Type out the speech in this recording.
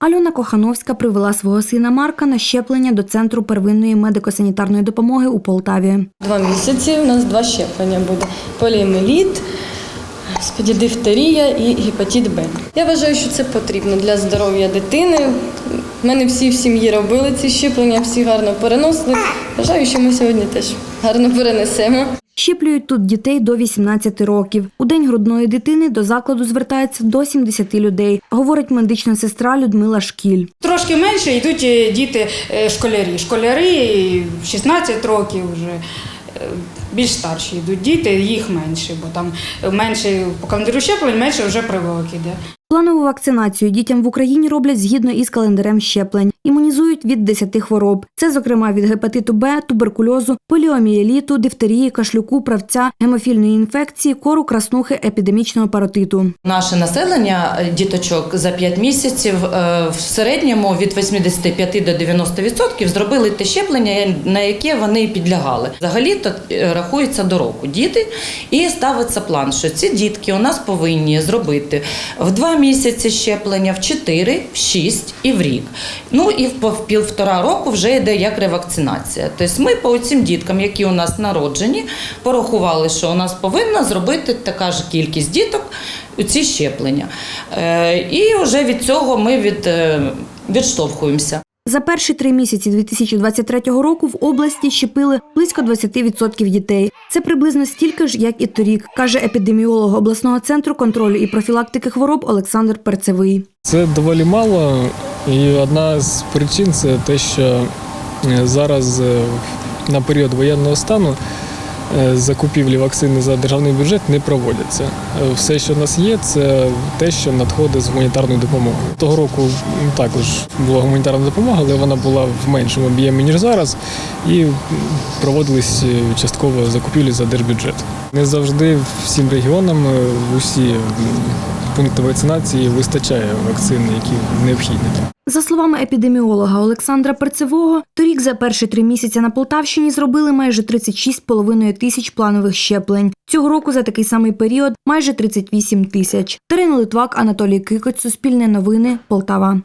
Альона Кохановська привела свого сина Марка на щеплення до центру первинної медико-санітарної допомоги у Полтаві. Два місяці у нас два щеплення буде: поліомеліт, господі, дифтерія і гепатит Б. Я вважаю, що це потрібно для здоров'я дитини. У мене всі в сім'ї робили ці щеплення, всі гарно переносили. Вважаю, що ми сьогодні теж гарно перенесемо. Щеплюють тут дітей до 18 років. У день грудної дитини до закладу звертається до 70 людей, говорить медична сестра Людмила Шкіль. Трошки менше йдуть е, діти е, школярі. Школярі 16 років вже. е, Більш старші йдуть діти, їх менше, бо там менше по календарю щеплень, менше вже прививок іде. Планову вакцинацію дітям в Україні роблять згідно із календарем щеплень. Імунізують від 10 хвороб. Це, зокрема, від гепатиту Б, туберкульозу, поліомієліту, дифтерії, кашлюку, правця, гемофільної інфекції, кору, краснухи, епідемічного паротиту. Наше населення е, діточок за 5 місяців е, в середньому від 85 до 90% зробили те щеплення, на яке вони підлягали. Взагалі то е, рахується до року діти, і ставиться план, що ці дітки у нас повинні зробити в 2 місяці щеплення, в 4, в 6 і в рік. Ну і в півтора року вже йде як ревакцинація. Тобто ми по цим діткам, які у нас народжені, порахували, що у нас повинна зробити така ж кількість діток у ці щеплення. Е, І вже від цього ми від, е, відштовхуємося. За перші три місяці 2023 року в області щепили близько 20% дітей. Це приблизно стільки ж, як і торік, каже епідеміолог обласного центру контролю і профілактики хвороб Олександр Перцевий. Це доволі мало, і одна з причин це те, що е, зараз е, на період воєнного стану закупівлі вакцини за державний бюджет не проводяться. Е, Все, що в нас є, це те, що надходить з гуманітарною допомогою. Того року також була гуманітарна допомога, але вона була в меншому об'ємі ніж зараз, і проводились е, частково закупівлі за держбюджет. Не завжди всім регіонам е, усі пункти вакцинації вистачає вакцин, які необхідні. За словами епідеміолога Олександра Перцевого, торік за перші три місяці на Полтавщині зробили майже 36,5 тисяч планових щеплень. Цього року за такий самий період майже 38 тисяч. Дарина Литвак, Анатолій Кикоць, Суспільне новини, Полтава.